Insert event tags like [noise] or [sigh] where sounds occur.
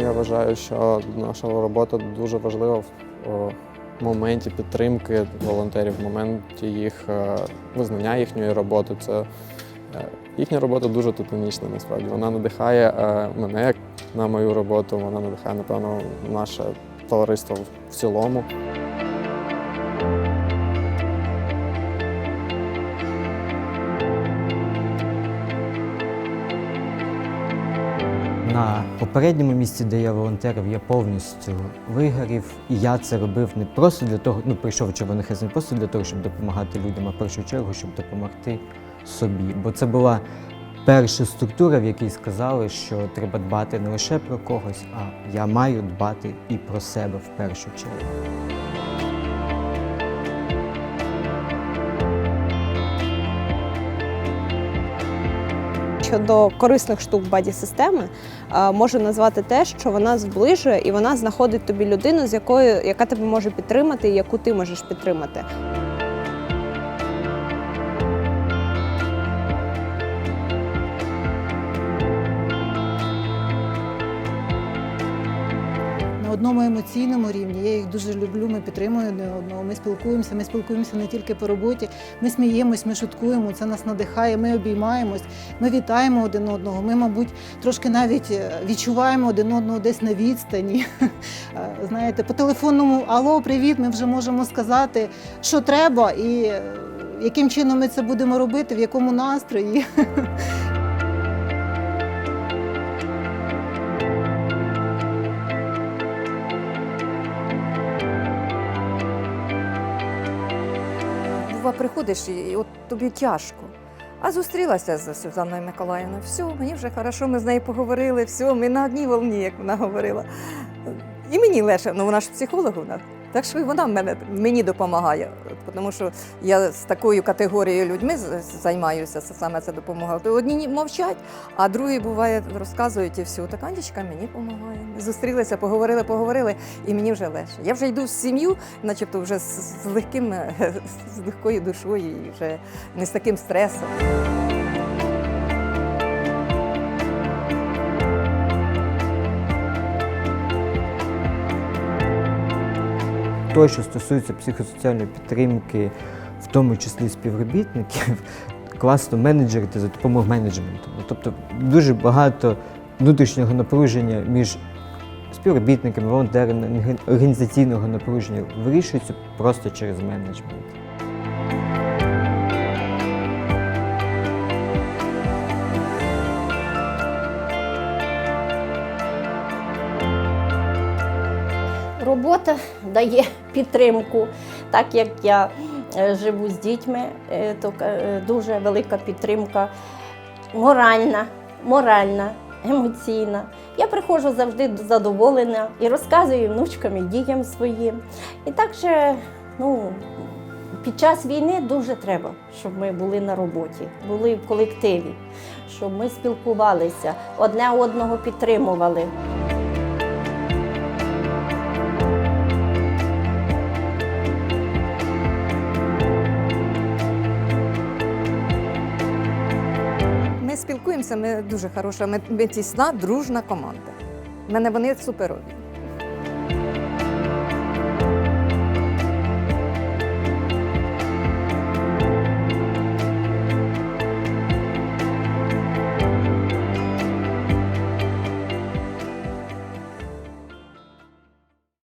Я вважаю, що наша робота дуже важлива в моменті підтримки волонтерів, в моменті їх е, визнання їхньої роботи. Це е, їхня робота дуже титанічна насправді. Вона надихає е, мене на мою роботу, вона надихає, напевно, наше товариство в цілому. На попередньому місці, де я волонтерив, я повністю вигорів. І я це робив не просто для того, ну прийшов Червоний Хрест не просто для того, щоб допомагати людям, а в першу чергу, щоб допомогти собі. Бо це була перша структура, в якій сказали, що треба дбати не лише про когось, а я маю дбати і про себе в першу чергу. Щодо корисних штук баді системи можу назвати те, що вона зближує і вона знаходить тобі людину, з якою яка тебе може підтримати, і яку ти можеш підтримати. Одному емоційному рівні. Я їх дуже люблю, ми підтримуємо одне одного. Ми спілкуємося. Ми спілкуємося не тільки по роботі. Ми сміємось, ми шуткуємо. Це нас надихає. Ми обіймаємось, ми вітаємо один одного. Ми, мабуть, трошки навіть е, відчуваємо один одного десь на відстані. [laughs] Е, Знаєте, по телефонному Алло, привіт! Ми вже можемо сказати, що треба, і е, яким чином ми це будемо робити, в якому настрої. [laughs] приходиш і от тобі тяжко. А зустрілася з Сюзанною Миколаївною. Все, мені вже хорошо, ми з нею поговорили, все, ми на одній волні, як вона говорила. І мені легше, ну вона ж психолог у нас. Так що і вона мене, мені допомагає, тому що я з такою категорією людьми займаюся, саме це допомога. Одні мовчать, а другі буває розказують і все. Так Андічка мені допомагає. Зустрілися, поговорили, поговорили, і мені вже легше. Я вже йду в сім'ю, начебто вже з, легким, [laughs] з легкою душою і вже не з таким стресом. То, що стосується психосоціальної підтримки, в тому числі співробітників, [laughs] класно менеджерити за допомогою менеджменту. Ну, Тобто дуже багато внутрішнього напруження між співробітниками, волонтерами, організаційного напруження вирішується просто через менеджмент. Робота дає підтримку, так як я е, живу з дітьми, е, то е, дуже велика підтримка моральна, моральна, емоційна. Я приходжу завжди задоволена і розказую внучкам і дітям своїм. І також ну, під час війни дуже треба, щоб ми були на роботі, були в колективі, щоб ми спілкувалися, одне одного підтримували. Спілкуємося, ми дуже хороша, ми, ми тісна, дружна команда. У мене вони суперові.